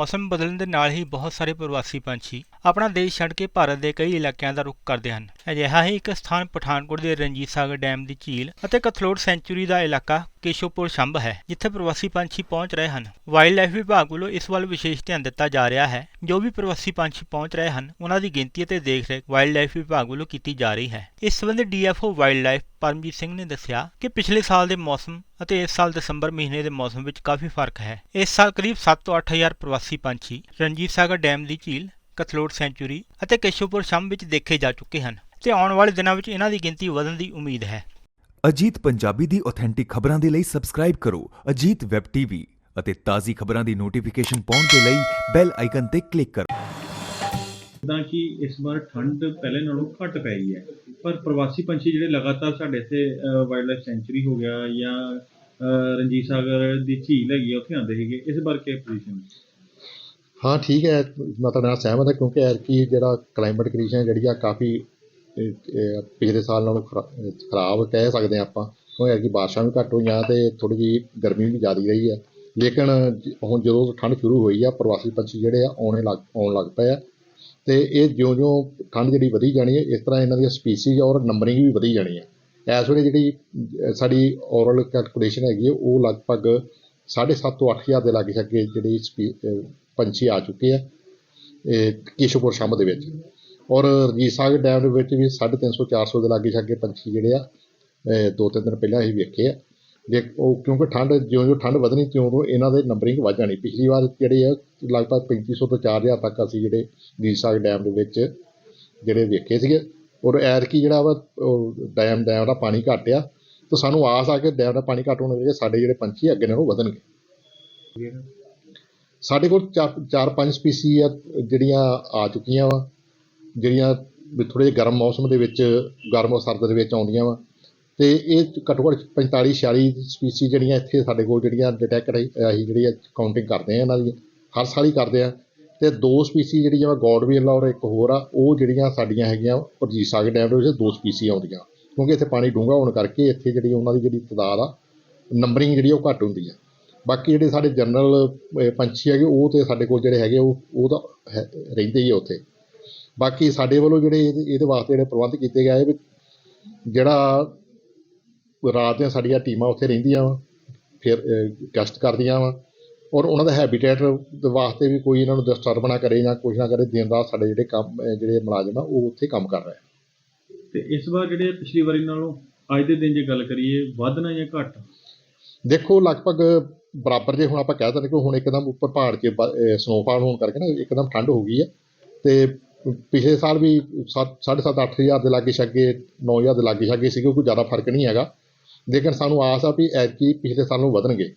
ਮੌਸਮ ਬਦਲਣ ਦੇ ਨਾਲ ਹੀ ਬਹੁਤ ਸਾਰੇ ਪ੍ਰਵਾਸੀ ਪੰਛੀ ਆਪਣਾ ਦੇਸ਼ ਛੱਡ ਕੇ ਭਾਰਤ ਦੇ ਕਈ ਇਲਾਕਿਆਂ ਦਾ ਰੁਖ ਕਰਦੇ ਹਨ। ਅਜਿਹਾ ਹੀ ਇੱਕ ਸਥਾਨ ਪਠਾਨਕੋਟ ਦੇ ਰਣਜੀਤ ਸਾਗਰ ਡੈਮ ਦੀ ਝੀਲ ਅਤੇ ਕਥਲੋਟ ਸੈਂਚੁਰੀ ਦਾ ਇਲਾਕਾ ਕੇਸ਼ੋਪੁਰ ਸ਼ੰਭ ਹੈ, ਜਿੱਥੇ ਪ੍ਰਵਾਸੀ ਪੰਛੀ ਪਹੁੰਚ ਰਹੇ ਹਨ। ਵਾਈਲਡ ਲਾਈਫ ਵਿਭਾਗ ਵੱਲੋਂ ਇਸ ਵੱਲ ਵਿਸ਼ੇਸ਼ ਧਿਆਨ ਦਿੱਤਾ ਜਾ ਰਿਹਾ ਹੈ। ਜੋ ਵੀ ਪ੍ਰਵਾਸੀ ਪੰਛੀ ਪਹੁੰਚ ਰਹੇ ਹਨ, ਉਹਨਾਂ ਦੀ ਗਿਣਤੀ ਅਤੇ ਦੇਖਰੇਖ ਵਾਈਲਡ ਲਾਈਫ ਵਿਭਾਗ ਵੱਲੋਂ ਕੀਤੀ ਜਾ ਰਹੀ ਹੈ। ਇਸ ਸੰਬੰਧੀ DFO wild life Paramjit Singh ਨੇ ਦੱਸਿਆ ਕਿ ਪਿਛਲੇ ਸਾਲ ਦੇ ਮੌਸਮ ਅਤੇ ਇਸ ਸਾਲ ਦਸੰਬਰ ਮਹੀਨੇ ਦੇ ਮੌਸਮ ਵਿੱਚ ਕਾਫੀ ਫ਼ਰਕ ਹੈ। ਇਸ ਸਾਲ ਕਰੀਬ 7 ਤੋਂ 8000 ਪ੍ਰਵਾਸੀ ਪੰਛੀ ਰਣਜੀਤ ਸਾਗਰ ਡੈਮ ਦੀ ਝੀਲ, ਕਥਲੋਟ ਸੈਂਚੁਰੀ ਅਤੇ ਕੇਸ਼ੋਪੁਰ ਸ਼ੰਭ ਵਿੱਚ ਦੇਖੇ ਜਾ ਚੁੱਕੇ ਹਨ ਤੇ ਆਉਣ ਵਾਲੇ ਦਿਨਾਂ ਵਿੱਚ ਇਹਨਾਂ ਦੀ ਗਿਣਤੀ ਵਧਣ ਦੀ ਉਮੀਦ ਹੈ। ਅਜੀਤ ਪੰਜਾਬੀ ਦੀ ਆਥੈਂਟਿਕ ਖਬਰਾਂ ਦੇ ਲਈ ਸਬਸਕ੍ਰਾਈਬ ਕਰੋ ਅਜੀਤ ਵੈਬ ਟੀਵੀ ਅਤੇ ਤਾਜ਼ੀ ਖਬਰਾਂ ਦੀ ਨੋਟੀਫਿਕੇਸ਼ਨ ਪਾਉਣ ਦੇ ਲਈ ਬੈਲ ਆਈਕਨ ਤੇ ਕਲਿੱਕ ਕਰੋ। ਜਿੱਦਾਂ ਕਿ ਇਸ ਵਾਰ ਠੰਡ ਪਹਿਲੇ ਨਾਲੋਂ ਘੱਟ ਪੈ ਗਈ ਹੈ ਪਰ ਪ੍ਰਵਾਸੀ ਪੰਛੀ ਜਿਹੜੇ ਲਗਾਤਾਰ ਸਾਡੇ ਇੱਥੇ ਵਾਈਲਡ ਲਾਈਫ ਸੈਂਚੁਰੀ ਹੋ ਗਿਆ ਜਾਂ ਰਣਜੀਤ ਸਾਗਰ ਦੀ ਝੀਲ ਹੈਗੀ ਆ ਉੱਥੇ ਆਉਂਦੇ ਸੀਗੇ। ਇਸ ਬਾਰੇ ਕੀ ਪੋਜੀਸ਼ਨ ਹਾਂ? ਠੀਕ ਹੈ। ਮੈਂ ਤੁਹਾਡੇ ਨਾਲ ਸਹਿਮਤ ਹਾਂ ਕਿਉਂਕਿ ਐਤਕੀ ਜਿਹੜਾ ਕਲਾਈਮੇਟ ਕੰਡੀਸ਼ਨ ਜਿਹੜੀ ਆ ਕਾਫੀ ਪਿਛਲੇ ਸਾਲ ਨਾਲੋਂ ਖਰਾ- ਖਰਾਬ ਕਹਿ ਸਕਦੇ ਹਾਂ ਆਪਾਂ। ਕਿਉਂਕਿ ਐਤਕੀ ਬਾਰਿਸ਼ਾਂ ਵੀ ਘੱਟ ਹੋਈਆਂ ਤੇ ਥੋੜੀ ਜਿਹੀ ਗਰਮੀ ਵੀ ਜ਼ਿਆਦਾ ਰਹੀ ਹੈ ਲੇਕਿਨ ਹੁਣ ਜਦੋਂ ਠੰਡ ਸ਼ੁਰੂ ਹੋਈ ਆ, ਪ੍ਰਵਾਸੀ ਪੰਛੀ ਜਿਹੜੇ ਆ, ਆਉਣੇ ਲੱਗ, ਆਉਣ ਲੱਗ ਪਏ ਆ। ਤੇ ਇਹ ਜਿਉਂ-ਜਿਉਂ ਠੰਡ ਜਿਹੜੀ ਵਧੀ ਜਾਣੀ ਹੈ ਇਸ ਤਰ੍ਹਾਂ ਇਹਨਾਂ ਦੀਆਂ ਸਪੀਸੀਜ਼ ਔਰ ਨੰਬਰਿੰਗ ਵੀ ਵਧੀ ਜਾਣੀ ਹੈ ਇਸ ਵੇਲੇ ਜਿਹੜੀ ਸਾਡੀ ਓਰਲ ਕੈਲਕੂਲੇਸ਼ਨ ਹੈਗੀ ਹੈ ਉਹ ਲਗਭਗ 7.5 ਤੋਂ 8000 ਦੇ ਲਾਗੇ ਛੱਗੇ ਜਿਹੜੀ ਸਪੀ- ਪੰਛੀ ਆ ਚੁੱਕੇ ਆ, ਇਹ, ਕਿਸ਼ੋਪੁਰ ਸ਼ਾਮ ਦੇ ਵਿੱਚ। ਔਰ ਰਣਜੀਤ ਸਾਗਰ ਡੈਮ ਦੇ ਵਿੱਚ ਵੀ 350 400 ਦੇ ਲਾਗੇ ਛਾਗੇ ਪੰਛੀ ਜਿਹੜੇ ਆ ਦੋ ਤਿੰਨ ਦਿਨ ਪਹਿਲਾਂ ਅਸੀਂ ਵੇਖੇ ਆ। ਜੇ ਉਹ ਕਿਉਂਕਿ ਠੰਡ ਜਿਉਂ-ਜਿਉਂ ਠੰਡ ਵਧਣੀ ਤਿਉਂ ਇਹਨਾਂ ਦੇ ਨੰਬਰਿੰਗ ਵੱਧ ਜਾਣੀ। ਪਿਛਲੀ ਵਾਰ ਜਿਹੜੇ ਆ ਲਗਭਗ 3500 ਤੋਂ 4000 ਤੱਕ ਅਸੀਂ ਜਿਹੜੇ ਰਣਜੀਤ ਸਾਗਰ ਡੈਮ ਦੇ ਵਿੱਚ ਜਿਹੜੇ ਵੇਖੇ ਸੀਗੇ। ਔਰ ਐਤਕੀ ਜਿਹੜਾ ਵਾ ਡੈਮ ਡੈਮ ਦਾ ਪਾਣੀ ਘੱਟ ਆ ਤਾਂ ਸਾਨੂੰ ਆਸ ਆ ਕਿ ਡੈਮ ਦਾ ਪਾਣੀ ਘੱਟ ਹੋਣ ਕਰਕੇ ਸਾਡੇ ਜਿਹੜੇ ਪੰਛੀ ਅੱਗੇ ਨਾਲੋਂ ਵਧਣਗੇ। ਸਾਡੇ ਕੋਲ ਚਾਰ ਚਾਰ ਪੰਜ ਸਪੀਸੀ ਆ ਜਿਹੜੀਆਂ ਆ ਚੁੱਕੀਆਂ ਵਾ। ਜਿਹੜੀਆਂ ਥੋੜ੍ਹੇ ਜਿਹੇ ਗਰਮ ਮੌਸਮ ਦੇ ਵਿੱਚ, ਗਰਮ ਔਰ ਸਰਦ ਦੇ ਵਿੱਚ ਆਉਂਦੀਆਂ ਵਾ। ਅਤੇ ਇਹ ਘੱਟੋ ਘੱਟ 45 46 ਸਪੀਸੀ ਜਿਹੜੀਆਂ ਇੱਥੇ ਸਾਡੇ ਕੋਲ ਜਿਹੜੀਆਂ ਡਿਟੈਕਟ ਅਸੀਂ ਜਿਹੜੀ ਆ ਕਾਊਂਟਿੰਗ ਕਰਦੇ ਹਾਂ ਇਹਨਾਂ ਦੀ, ਹਰ ਸਾਲ ਹੀ ਕਰਦੇ ਹਾਂ ਅਤੇ ਦੋ ਸਪੀਸੀ ਜਿਹੜੀਆਂ ਵਾ ਗੋਡਵੀਲ ਔਰ ਇੱਕ ਹੋਰ ਆ, ਉਹ ਜਿਹੜੀਆਂ ਸਾਡੀਆਂ ਹੈਗੀਆਂ ਪਰਜੀਤ ਸਾਗਰ ਡੈਮ ਦੇ ਵਿੱਚ ਦੋ ਸਪੀਸੀ ਆਉਂਦੀਆਂ। ਕਿਉਂਕਿ ਇੱਥੇ ਪਾਣੀ ਡੂੰਘਾ ਹੋਣ ਕਰਕੇ ਇੱਥੇ ਜਿਹੜੀ ਉਹਨਾਂ ਦੀ ਜਿਹੜੀ ਤਦਾਦ ਆ ਨੰਬਰਿੰਗ ਜਿਹੜੀ ਉਹ ਘੱਟ ਹੁੰਦੀ ਆ। ਬਾਕੀ ਜਿਹੜੇ ਸਾਡੇ ਜਨਰਲ ਪੰਛੀ ਹੈਗੇ, ਉਹ ਤੇ ਸਾਡੇ ਕੋਲ ਜਿਹੜੇ ਹੈਗੇ, ਉਹ ਉਹ ਤਾਂ ਹੈ- ਰਹਿੰਦੇ ਹੀ ਆ ਉੱਥੇ। ਬਾਕੀ ਸਾਡੇ ਵੱਲੋਂ ਜਿਹੜੇ ਇਹਦੇ ਇਹਦੇ ਵਾਸਤੇ ਜਿਹੜੇ ਪ੍ਰਬੰਧ ਕੀਤੇ ਗਏ ਵੀ ਜਿਹੜਾ ਰਾਤ ਦੀਆਂ ਸਾਡੀਆਂ ਟੀਮਾਂ ਉੱਥੇ ਰਹਿੰਦੀਆਂ ਵਾ ਫਿਰ ਗਸ਼ਤ ਕਰਦੀਆਂ ਵਾ ਔਰ ਉਹਨਾਂ ਦਾ ਹੈਬਿਟੇਟ ਦੇ ਵਾਸਤੇ ਵੀ ਕੋਈ ਇਹਨਾਂ ਨੂੰ ਡਿਸਟਰਬ ਨਾ ਕਰੇ ਜਾਂ ਕੁਛ ਨਾ ਕਰੇ ਦਿਨ ਰਾਤ ਸਾਡੇ ਜਿਹੜੇ ਕੰਮ ਜਿਹੜੇ ਮੁਲਾਜ਼ਮ ਆ ਉਹ ਉੱਥੇ ਕੰਮ ਕਰ ਰਹੇ ਤੇ ਇਸ ਵਾਰ ਜਿਹੜੇ ਪਿਛਲੀ ਵਾਰੀ ਨਾਲੋਂ ਅੱਜ ਦੇ ਦਿਨ ਜੇ ਗੱਲ ਕਰੀਏ ਵਧਣਾ ਜਾਂ ਘੱਟ? ਦੇਖੋ ਲਗਭਗ ਬਰਾਬਰ ਜੇ ਹੁਣ ਆਪਾਂ ਕਹਿ ਸਕਦੇ ਕਿ ਹੁਣ ਇੱਕਦਮ ਉੱਪਰ ਪਹਾੜ 'ਚ ਸਨੋਫਾਲ ਹੋਣ ਕਰਕੇ ਨਾ ਇੱਕਦਮ ਠੰਡ ਹੋ ਗਈ ਹੈ ਤੇ ਪਿਛਲੇ ਸਾਲ ਵੀ 7.5 8000 ਦੇ ਲਾਗੇ ਛਾਗੇ 9000 ਦੇ ਲਾਗੇ ਛਾਗੇ ਸੀਗੇ ਕੋਈ ਜ਼ਿਆਦਾ ਫ਼ਰਕ ਨਹੀਂ ਹੈਗਾ। ਲੇਕਿਨ ਸਾਨੂੰ ਆਸ ਆ ਵੀ ਐਤਕੀ ਪਿਛਲੇ ਸਾਲ ਨੂੰ ਵਧਣਗੇ।